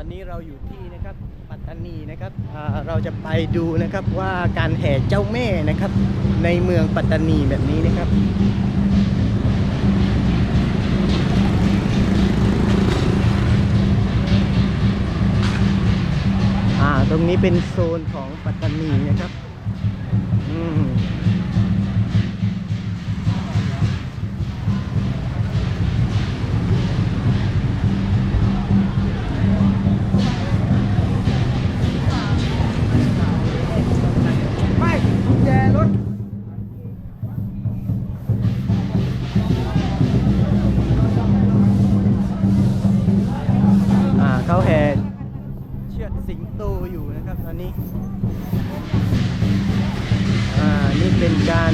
อนนี้เราอยู่ที่นะครับปัตตานีนะครับเราจะไปดูนะครับว่าการแห่เจ้าแม่นะครับ ในเมืองปัตตานีแบบนี้นะครับตรงนี้เป็นโซนของปัตตานีนะครับ อืม ครับตอนนี้ อ่า นี่เป็นการ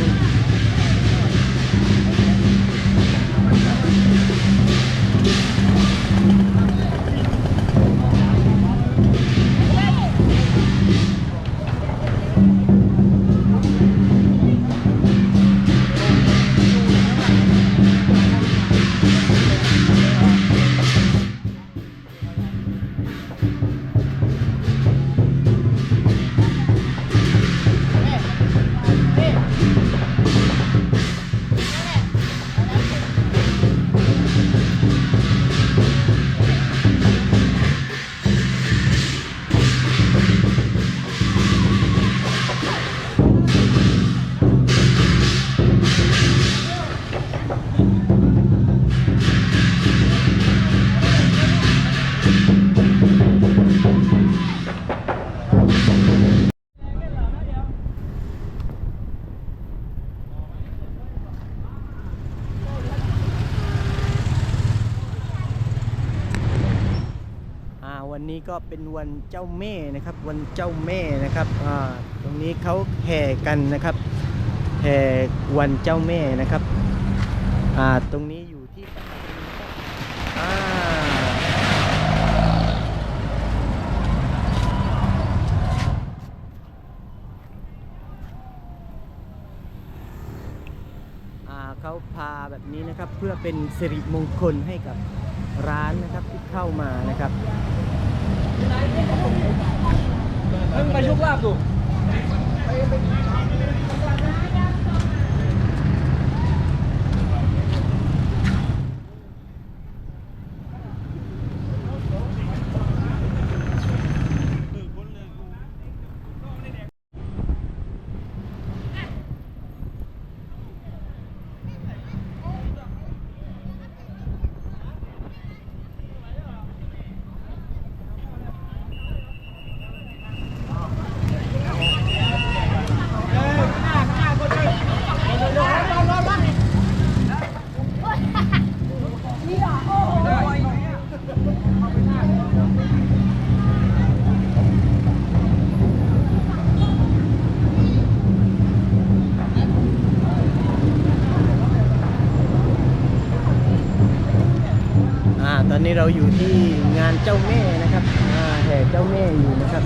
นี้ก็เป็นวันเจ้าแม่นะครับ วันเจ้าแม่นะครับตรงนี้เขาแห่กันนะครับแห่วันเจ้าแม่นะครับตรงนี้อยู่ที่อ่าเขาพาแบบนี้นะครับเพื่อเป็นสิริมงคลให้กับร้านนะครับที่เข้ามานะครับ เพิ่งไป ตอนนี้เราอยู่ที่งานเจ้าแม่นะครับแห่เจ้าแม่อยู่นะครับ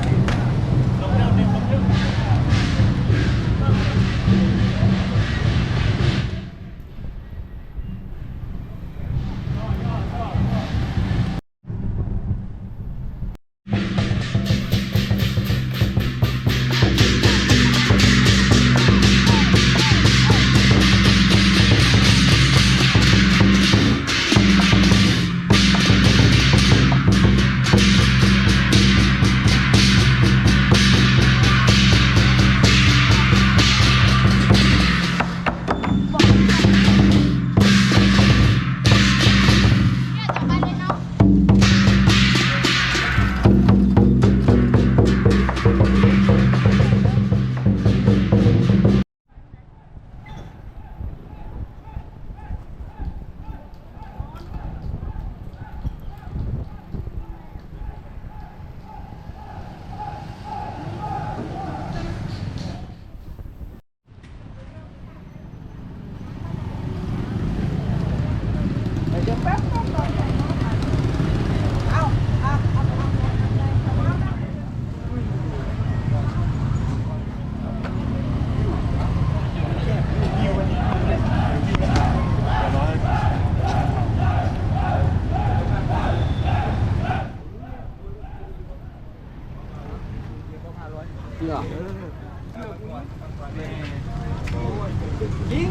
ยิง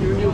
ยิวยิ